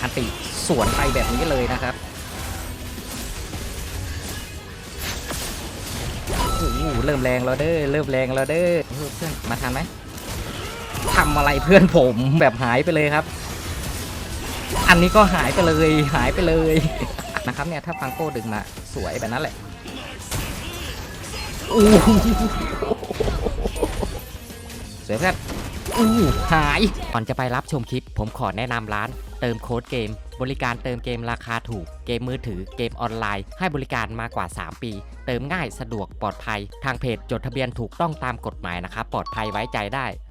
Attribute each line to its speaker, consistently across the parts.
Speaker 1: อันติสวนไปแบบนี้เลยนะครับโอ้โหเริ่มแรงแล้วเด้อเริ่มแรงแล้วเด้อเออเพื่อนมาทันไหมทำอะไรเพื่อนผมแบบหายไปเลยครับ อันนี้ก็หายไปเลยหายไปเลยนะครับเนี่ยถ้าฟังโก้ดึงมาสวยแบบนั้นแหละอู้สวยเพื่อนอู้หาย ก่อนจะไปรับชมคลิป ผมขอแนะนำร้าน เติมโค้ดเกม บริการเติมเกมราคาถูก เกมมือถือ เกมออนไลน์ ให้บริการมากว่า 3 ปี เติมง่ายสะดวกปลอดภัย ทางเพจจดทะเบียนถูกต้องตามกฎหมายนะครับ ปลอดภัยไว้ใจได้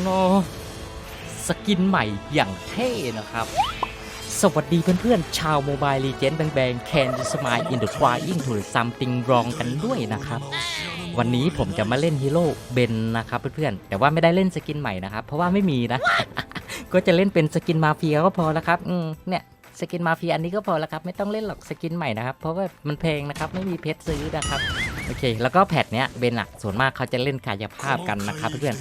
Speaker 1: โนสกินใหม่อย่างเท่นะครับ สวัสดีเพื่อนๆ ชาวโมบายลีเจนแบงๆ Can you smile in the trying to something wrong กันด้วยนะครับ วันนี้ผมจะมาเล่นฮีโร่เบนนะครับเพื่อนๆ แต่ว่าไม่ได้เล่นสกินใหม่นะครับ เพราะว่าไม่มีนะ ก็จะเล่นเป็นสกินมาเฟียก็พอแล้วครับอืเนี่ยสกินมาเฟียอันนี้ก็พอแล้วครับ ไม่ต้องเล่นหรอกสกินใหม่นะครับ เพราะว่ามันแพงนะครับ ไม่มีเพชรซื้อนะครับโอเค แล้วก็แพทเนี้ยเบนอะส่วนมากเขาจะเล่นกายภาพกันนะครับเพื่อน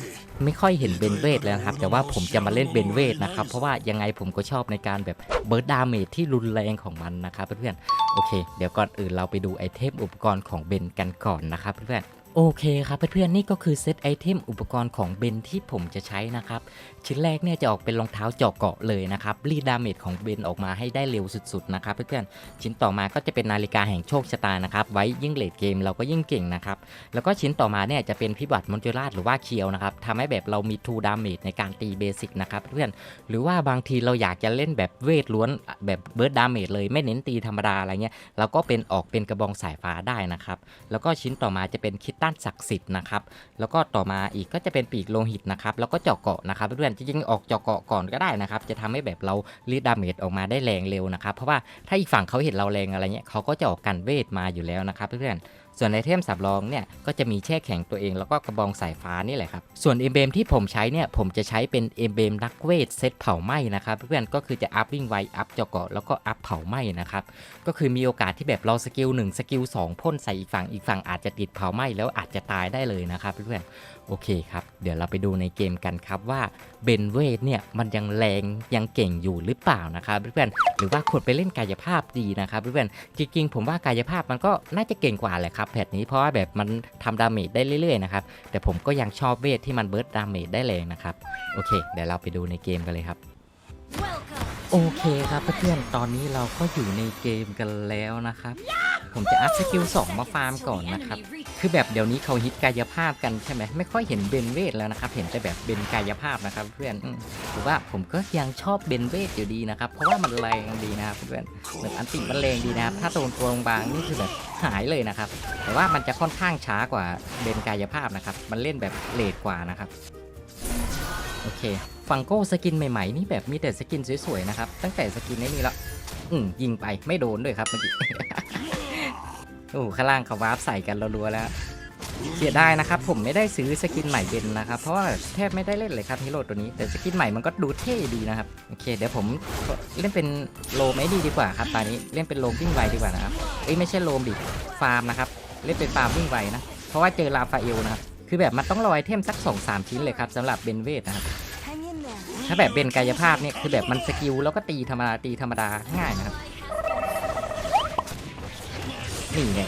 Speaker 1: ไม่ค่อยเห็นเบนเวทแล้วนะครับ แต่ว่าผมจะมาเล่นเบนเวทนะครับ เพราะว่ายังไงผมก็ชอบในการแบบเบิร์ดดาเมจที่รุนแรงของมันนะครับเพื่อนๆโอเค เดี๋ยวก่อนอื่นเราไปดูไอเทมอุปกรณ์ของเบนกันก่อนนะครับเพื่อนๆ โอเคครับเพื่อนๆนี่ก็คือเซตไอเทมอุปกรณ์ของเบนที่ผมจะใช้นะครับ ชิ้นแรกเนี่ยจะออกเป็นรองเท้าเจาะเกาะเลยนะครับ รีดดาเมจของเบนออกมาให้ได้เร็วสุดๆนะครับเพื่อนๆชิ้นต่อมาก็จะเป็นนาฬิกาแห่งโชคชะตานะครับ ไว้ยิ่งเลดเกมเราก็ยิ่งเก่งนะครับ แล้วก็ชิ้นต่อมาเนี่ยจะเป็นพิบัติมอนจูราดหรือว่าเคียวนะครับทำให้แบบเรามีทูดาเมจในการตีเบสิกนะครับเพื่อนหรือว่าบางทีเราอยากจะเล่นแบบเวทล้วนแบบเบิร์ดดาเมจเลยไม่เน้นตีธรรมดาอะไรเงี้ยเราก็เป็นออกเป็นกระบองสายฟ้าได้นะครับแล้วก็ชิ้นต่อมาจะเป็นคิต้านศักดิ์สิทธิ์นะครับ แล้วก็ต่อมาอีกก็จะเป็นปีกโลหิตนะครับ แล้วก็เจาะเกาะนะครับเพื่อนๆจริงๆออกเจาะเกาะก่อนก็ได้นะครับ จะทำให้แบบเรารีดดาเมจออกมาได้แรงเร็วนะครับ เพราะว่าถ้าอีกฝั่งเขาเห็นเราแรงอะไรเงี้ยเขาก็จะออกกันเวทมาอยู่แล้วนะครับเพื่อนๆ ส่วนไอเทมสับรองเนี่ยก็จะมีแช่แข็งตัวเองแล้วก็กระบองสายฟ้านี่แหละครับส่วนเอมเบมที่ผมใช้เนี่ยผมจะใช้เป็นเอมเบมนักเวทเซตเผาไหม้นะครับเพื่อนก็คือจะอัพวิ่งไวอัพเจาะเกาะแล้วก็อัพเผาไหม้นะครับก็คือมีโอกาสที่แบบเราสกิล1สกิล2พ่นใส่อีกฝั่งอีกฝั่งอาจจะติดเผาไหม้แล้วอาจจะตายได้เลยนะครับเพื่อน โอเคครับ เดี๋ยวเราไปดูในเกมกันครับว่าเบนเวทเนี่ยมันยังแรงยังเก่งอยู่หรือเปล่านะครับเพื่อนๆหรือว่าควรไปเล่นกายภาพดีนะครับเพื่อนจริงๆผมว่ากายภาพมันก็น่าจะเก่งกว่าแหละครับแพทนี้เพราะว่าแบบมันทำดาเมจได้เรื่อยๆนะครับแต่ผมก็ยังชอบเวทที่มันเบิร์ดดาเมจได้แรงนะครับโอเค เดี๋ยวเราไปดูในเกมกันเลยครับ โอเคครับเพื่อนๆตอนนี้เราก็อยู่ในเกมกันแล้วนะครับ ผมจะอัพสกิล2มาฟาร์มก่อนนะครับ คือแบบเดี๋ยวนี้เขาฮิตกายภาพกันใช่ไหมไม่ค่อยเห็นเบนเวทแล้วนะครับ เห็นแต่แบบเบนกายภาพนะครับ เพื่อนอืมถือว่าผมก็ยังชอบเบนเวทอยู่ดีนะครับ เพราะว่ามันแรงดีนะครับเพื่อนแบบอันติมันแรงดีนะครับ ถ้าโดนตัวบางนี่คือแบบหายเลยนะครับ แต่ว่ามันจะค่อนข้างช้ากว่าเบนกายภาพนะครับ มันเล่นแบบเลทกว่านะครับ โอเค ฟังโก้สกินใหม่ๆนี่แบบมีแต่สกินสวยๆนะครับ ตั้งแต่สกินนี้นี่แล้วอืมยิงไปไม่โดนด้วยครับเมื่อกี้ โอ้ข้างล่างเขาวาร์ปใส่กันรัวๆแล้ว เสียดายนะครับ ผมไม่ได้ซื้อสกินใหม่เบนนะครับ เพราะว่าแทบไม่ได้เล่นเลยครับฮีโร่ตัวนี้ แต่สกินใหม่มันก็ดูเท่ดีนะครับ โอเค เดี๋ยวผมเล่นเป็นโลมไม่ดีดีกว่าครับตอนนี้เล่นเป็นโลมวิ่งไวดีกว่านะครับ เอ้ยไม่ใช่โลมดิ ฟาร์มนะครับ เล่นเป็นฟาร์มวิ่งไวนะ เพราะว่าเจอลาฟาเอลนะครับ คือแบบมันต้องรอไอเทมสัก2อสชิ้นเลยครับสำหรับเบนเวทนะครับ ถ้าแบบเป็นกายภาพเนี่ยคือแบบมันสกิลแล้วก็ตีธรรมดาตีธรรมดาง่ายนะครับนี่ไง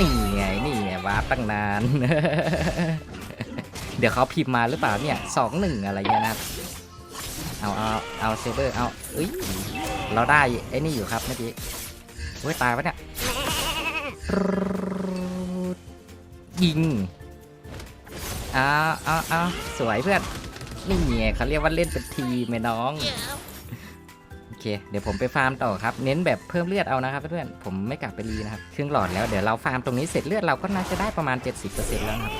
Speaker 1: นี่ไงนี่ไงวาร์ปตั้งนาน เดี๋ยวเขาพิมพ์มาหรือเปล่าเนี่ยสองหนึ่งอะไรเงี้ยนะเอาเอาเอาเซเบอร์เอาเอ้ยเราได้ไอ้นี่อยู่ครับเมื่อกี้เว้ยตายวะเนี่ยยิงเอาเอาเอาสวยเพื่อน นี่ไงเขาเรียกว่าเล่นเป็นทีมไหมน้อง โอเค เดี๋ยวผมไปฟาร์มต่อครับ เน้นแบบเพิ่มเลือดเอานะครับเพื่อนผมไม่กลับไปรีนะครับ ครึ่งหลอดแล้ว เดี๋ยวเราฟาร์มตรงนี้เสร็จเลือดเราก็น่าจะได้ประมาณ 70%แล้วครับ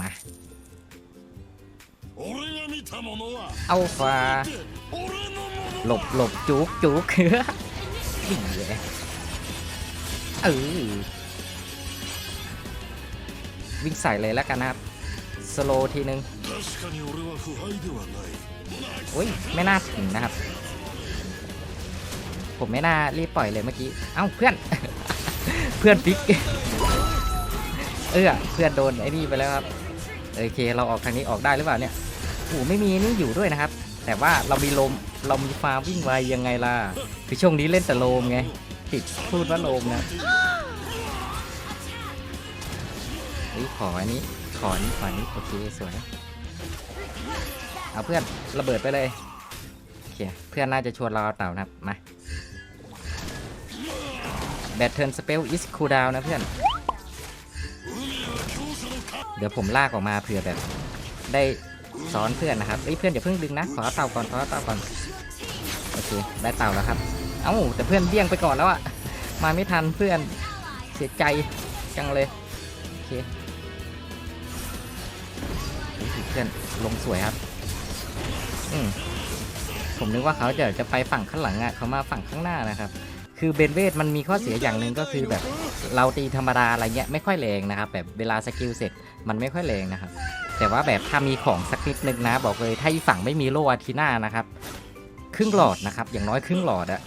Speaker 1: มาเอาลฟาหลบหลบจุกจุกเฮ้ย เออวิ่งใส่เลยแล้วกันนะครับ สโลทีนึงโอ้ย ไม่น่าถึงนะครับ ผมไม่น่ารีบปล่อยเลยเมื่อกี้ เอ้าเพื่อน เพื่อนปิกเออเพื่อนโดนไอ้นี่ไปแล้วครับ โอเค เราออกทางนี้ออกได้หรือเปล่าเนี่ยโอ้ไม่มีนี่อยู่ด้วยนะครับ แต่ว่าเรามีลม เรามีฟาวิ่งไวยังไงล่ะ คือช่วงนี้เล่นแต่ลมไง ติดพูดว่าโลมนะเฮ้ยขออันนี้ ขออันนี้ขออันนี้โอเคสวย เอาเพื่อนระเบิดไปเลยโอเคเพื่อนน่าจะชวนเราเอาเต่านะครับ มาแบตเทิร์นสเปลอิสคูดาวนะเพื่อน เดี๋ยวผมลากออกมาเผื่อแบบ ได้ซ้อนเพื่อนนะครับเอ้ยเพื่อนอย่าเพิ่งดึงนะ ขอเต่าก่อนขอเอาเต่าก่อน โอเค ได้เต่าแล้วครับ เอ้าแต่เพื่อนเดี้ยงไปก่อนแล้วอะมาไม่ทันเพื่อนเสียใจจังเลยโอเคเพื่อนลงสวยครับ อืมผมนึกว่าเขาจะจะไปฝั่งข้างหลังอะเขามาฝั่งข้างหน้านะครับ คือเบนเวทมันมีข้อเสียอย่างหนึ่งก็คือแบบเราตีธรรมดาอะไรเงี้ยไม่ค่อยแรงนะครับแบบเวลาสกิลเสร็จมันไม่ค่อยแรงนะครับ แต่ว่าแบบถ้ามีของสักนิดนึงนะ บอกเลยถ้าอีฝั่งไม่มีโลอาทีน่านะครับ ครึ่งหลอดนะครับ อย่างน้อยครึ่งหลอดอะ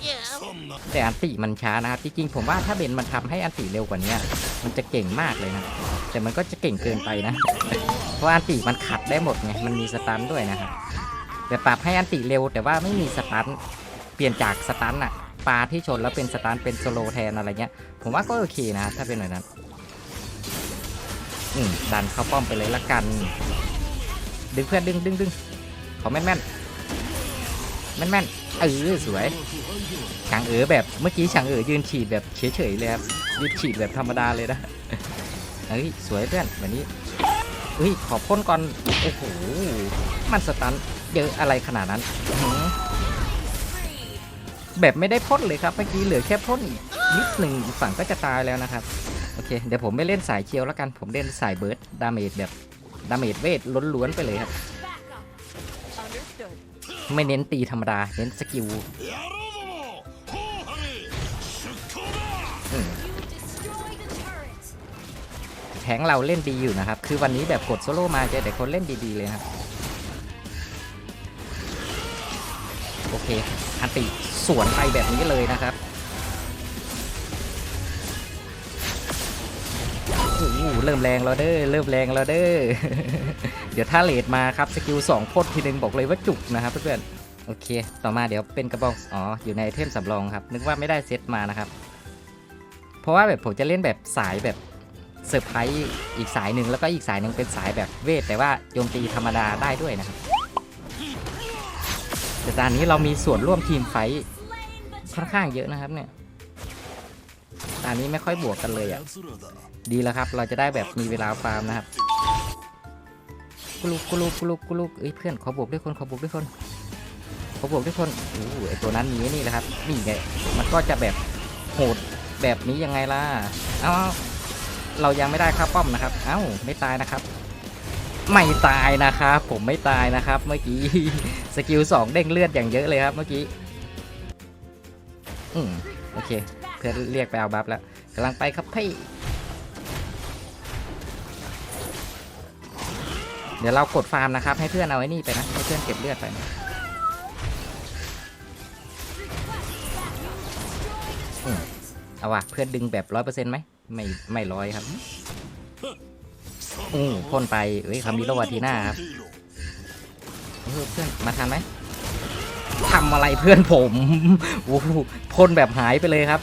Speaker 1: แต่อันติมันช้านะครับจริงๆผมว่าถ้าเบนมันทำให้อันติเร็วกว่านี้มันจะเก่งมากเลยนะแต่มันก็จะเก่งเกินไปนะ เพราะอันติมันขัดได้หมดไงมันมีสตันด้วยนะครับแต่ปรับให้อันติเร็ว แต่ว่าไม่มีสตันเปลี่ยนจากสตันอะปลาที่ชนแล้วเป็นสตันเป็นโซโลแทนอะไรเงี้ย ผมว่าก็โอเคนะถ้าเป็นแบบนั้นดันเข้าป้อมไปเลยละกัน ดึงเพื่อนดึงดึงดึงเขาแม่นแม่น แม่นๆเออสวยฉางเอ๋อแบบเมื่อกี้ฉางเอ๋อยืนฉีดแบบเฉยๆเลยครับยืนฉีดแบบธรรมดาเลยนะเฮ้ยสวยเพื่อนแบบนี้เฮ้ยขอพ่นก่อนโอ้โหมันสตันเยอะอะไรขนาดนั้นแบบไม่ได้พ่นเลยครับเมื่อกี้เหลือแค่พ่นนิดหนึ่งฝั่งก็จะตายแล้วนะครับโอเคเดี๋ยวผมไม่เล่นสายเคียวแล้วกันผมเล่นสายเบิร์ดดาเมจแบบดาเมจเวทล้วนๆไปเลยครับ ไม่เน้นตีธรรมดา เน้นสกิลแทงเราเล่นดีอยู่นะครับ คือวันนี้แบบกดโซโล่มาเจอแต่คนเล่นดีๆเลยครับ โอเค อันติสวนไปแบบนี้เลยนะครับ เริ่มแรงแล้วเด้อเริ่มแรงแล้วเด้อเดี๋ยวถ้าเลดมาครับสกิล2พ่นทีนึงบอกเลยว่าจุกนะครับเพื่อนๆโอเค ต่อมาเดี๋ยวเป็นกระบอกอ๋ออยู่ในไอเทมสำรองครับ นึกว่าไม่ได้เซตมานะครับ เพราะว่าแบบผมจะเล่นแบบสายแบบเซอร์ไพรส์อีกสายหนึ่งแล้วก็อีกสายหนึ่งเป็นสายแบบเวท แต่ว่าโจมตีธรรมดาได้ด้วยนะครับแต่ตอนนี้เรามีส่วนร่วมทีมไฟค่อนข้างเยอะนะครับเนี่ย อันนี้ไม่ค่อยบวกกันเลยอะ่ะ ดีแล้วครับ เราจะได้แบบมีเวลาฟาร์มนะครับกุลุกกุลุกกุลุกกุลุกเอ้ยเพื่อนขอบวกด้วยคนขอบวกด้วยคนขอบวกด้วยคนโอ้โไอตัวนั้นมีนี่แหละครับนี่ไงมันก็จะแบบโหดแบบนี้ยังไงล่ะเอ้าวเรายังไม่ได้ค่าป้อมนะครับ เอ้าไม่ตายนะครับไม่ตายนะครับผมไม่ตายนะครับ เมื่อกี้สกิลสองเด้งเลือดอย่างเยอะเลยครับเมื่อกี้ อืมโอเค เพื่อนเรียกไปเอาบัฟแล้วกำลังไปครับพี่เดี๋ยวเรากดฟาร์มนะครับ ให้เพื่อนเอาไอ้นี่ไปนะให้เพื่อนเก็บเลือดไปนะอืมเอาว่ะเพื่อนดึงแบบร้อยเปอร์เซ็นต์ไหมไม่ไม่ร้อยครับอือพ่นไปเอ้ยคามิโลวาทีน่าครับเออเพื่อนมาทันไหมทำอะไรเพื่อนผมโอ้โหพ่นแบบหายไปเลยครับ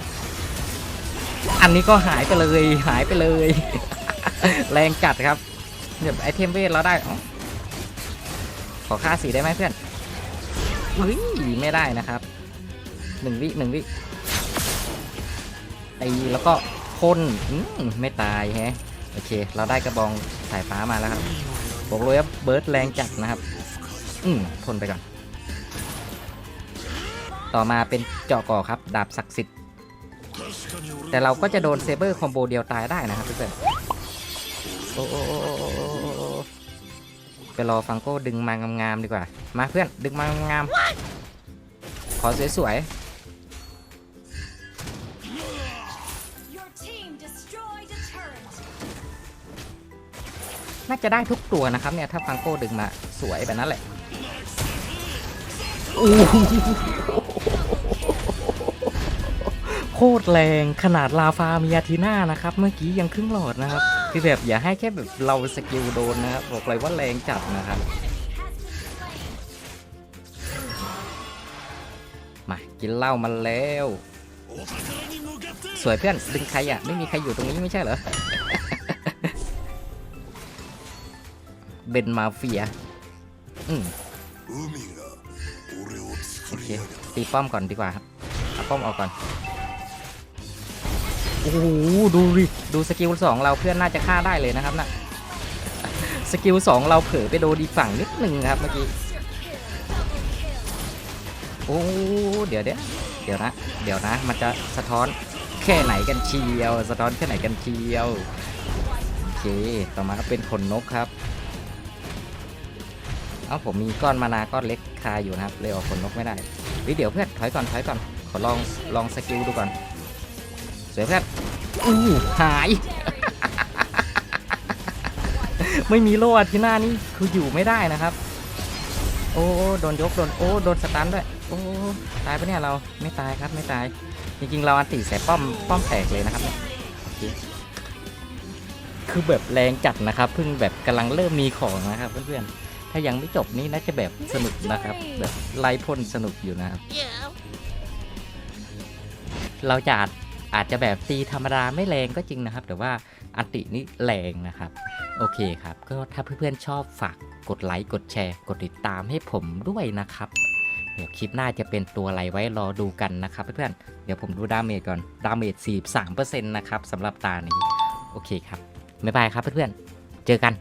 Speaker 1: อันนี้ก็หายไปเลยหายไปเลย แรงจัดครับเดี๋ยวไอเทมเวทเราได้ขอค่าสีได้ไหมเพื่อนเฮ้ยไม่ได้นะครับหนึ่งวิหนึ่งวิไอแล้วก็พ่นไม่ตายแฮะโอเค เราได้กระบองสายฟ้ามาแล้วครับบอกเลยว่าเบิร์ดแรงจัดนะครับ อืมพ่นไปก่อน ต่อมาเป็นเจาะก่อครับ ดาบศักดิ์สิทธิ์ แต่เราก็จะโดนเซเบอร์คอมโบเดียวตายได้นะครับเพื่อนๆโอ้โอ้โอ้โอ้โอ้โอ้โอ้ไปรอฟังโก้ดึงมางามๆดีกว่า มาเพื่อนดึงมางามๆขอสวย
Speaker 2: Your team destroyed a turret.
Speaker 1: ๆน่าจะได้ทุกตัวนะครับเนี่ยถ้าฟังโก้ดึงมาสวยแบบนั้นแหละ โคตรแรงขนาดลาฟามีอาทีน่านะครับ เมื่อกี้ยังครึ่งหลอดนะครับ คือแบบอย่าให้แค่แบบเราสกิลโดนนะครับบอกเลยว่าแรงจัดนะครับมากินเหล้ามันแล้ว สวยเพื่อนดึงใครอะไม่มีใครอยู่ตรงนี้ไม่ใช่เหรอเบนมาเฟียอืมโอเคตีป้อมก่อนดีกว่าครับป้อมออกก่อน อ้โหดูดิดูสกิลสองเราเพื่อนน่าจะฆ่าได้เลยนะครับน่ะสกิลสองเราเผลอไปโดนดีกฝั่งนิดหนึ่งครับเมื่อกี้โอ้เดี๋ยวเดี๋ยวเดี๋ยวนะเดี๋ยวนะ มันจะสะท้อนแค่ไหนกันเชียว สะท้อนแค่ไหนกันเชียวโอเคต่อมาก็เป็นขนนกครับเอาผมมีก้อนมานาก้อนเล็กคาอยู่นะครับเลยออกขนนกไม่ได้เฮ้ยเดี๋ยวเพื่อนถอยก่อนถอยก่อนขอลองลองสกิลดูก่อน วยเพื่อนอู้หาย ไม่มีโล่อาที่หน้านี่คืออยู่ไม่ได้นะครับ โอ้โดนยกโดนโอ้โดนสตันด้วยโอ้ตายปะเนี่ยเราไม่ตายครับไม่ตาย จริงๆเราอันติใส่ป้อมป้อมแตกเลยนะครับเนี่ยโอเคคือแบบแรงจัดนะครับเพิ่งแบบกำลังเริ่มมีของนะครับเพื่อนๆถ้ายังไม่จบนี่น่าจะแบบสนุกนะครับ แบบไล่พ่นสนุกอยู่นะครับเราจะ อาจจะแบบตีธรรมดาไม่แรงก็จริงนะครับ แต่ว่าอันตินี่แรงนะครับ โอเคครับ ก็ถ้าเพื่อนๆชอบฝากกดไลค์กดแชร์ กดติดตามให้ผมด้วยนะครับ เดี๋ยวคลิปหน้าจะเป็นตัวอะไรไว้รอดูกันนะครับเพื่อนๆเดี๋ยวผมดูดาเมจก่อนดาเมจ43%นะครับสำหรับตานี้ โอเคครับบ๊ายบายครับเพื่อนๆเจอกัน